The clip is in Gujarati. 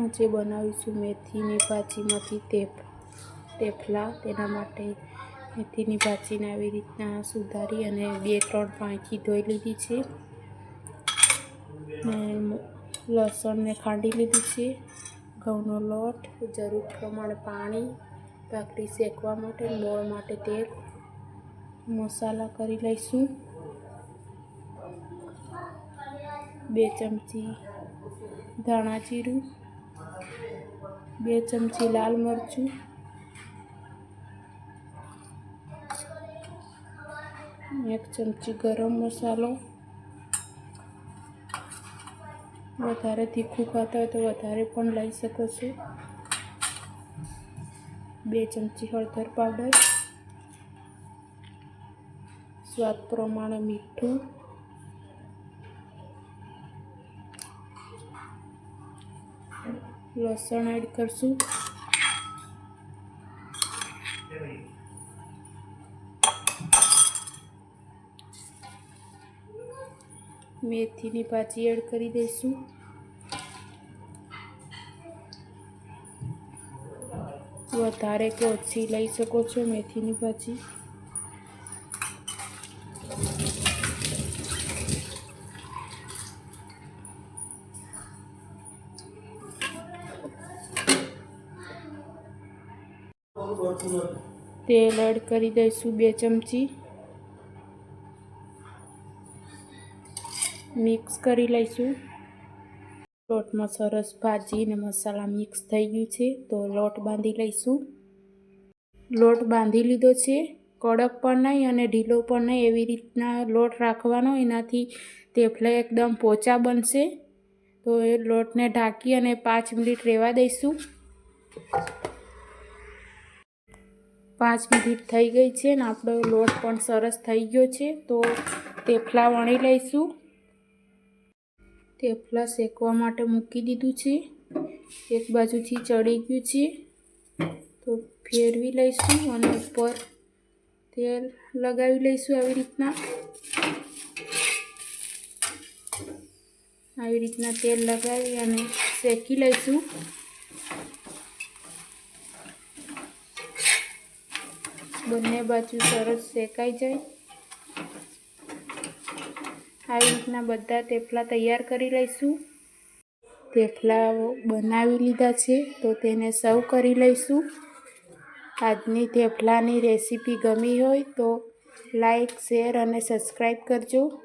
આજે બનાવીશું મેથીની ભાજીમાંથી તેપ તેફલા તેના માટે મેથીની ભાજીને આવી રીતના સુધારી અને બે, ત્રણ પાણીથી ધોઈ લીધી છે. લસણને ખાંડી લીધી છે. ઘઉંનો લોટ, જરૂર પ્રમાણે પાણી, ભાખરી શેકવા માટે મોળ માટે તેલ, મસાલા કરી લઈશું. બે ચમચી ધાણા જીરું બે ચમચી લાલ મરચું. એક ચમચી ગરમ મસાલો. વધારે તીખું ખાતા હોય તો વધારે પણ લઈ શકો છો. બે ચમચી હળદર પાવડર. સ્વાદ પ્રમાણે મીઠું. લસણ એડ કરશું. મેથીની ભાજી એડ કરી દઈશું. વધારે કે ઓછી લઈ શકો છો મેથીની ભાજી. તેલ એડ કરી દઈશું બે ચમચી. મિક્સ કરી લઈશું. લોટમાં સરસ ભાજી અને મસાલા મિક્સ થઈ ગયું છે, તો લોટ બાંધી લઈશું. લોટ બાંધી લીધો છે, કડક પણ નહીં અને ઢીલો પણ નહીં એવી રીતના લોટ રાખવાનો, એનાથી થેપલા એકદમ પોચા બનશે. તો એ લોટને ઢાંકી અને પાંચ મિનિટ રહેવા દઈશું. પાંચ મિનિટ થઈ ગઈ છે ને આપણો લોટ પણ સરસ થઈ ગયો છે, તો થેપલા વણી લઈશું. થેપલા શેકવા માટે મૂકી દીધું છે. એક બાજુથી ચડી ગયું છે. તો ફેરવી લઈશું અને ઉપર તેલ લગાવી લઈશું આવી રીતના. આવી રીતના તેલ લગાવી અને શેકી લઈશું. બંને બાજુ સરસ શેકાઈ જાય. આવી રીતના બધા થેપલા તૈયાર કરી લઈશું. થેપલા બનાવી લીધા છે, તો તેને સર્વ કરી લઈશું. આજની થેપલાની રેસીપી ગમી હોય તો લાઈક, શેર અને સબસ્ક્રાઈબ કરજો.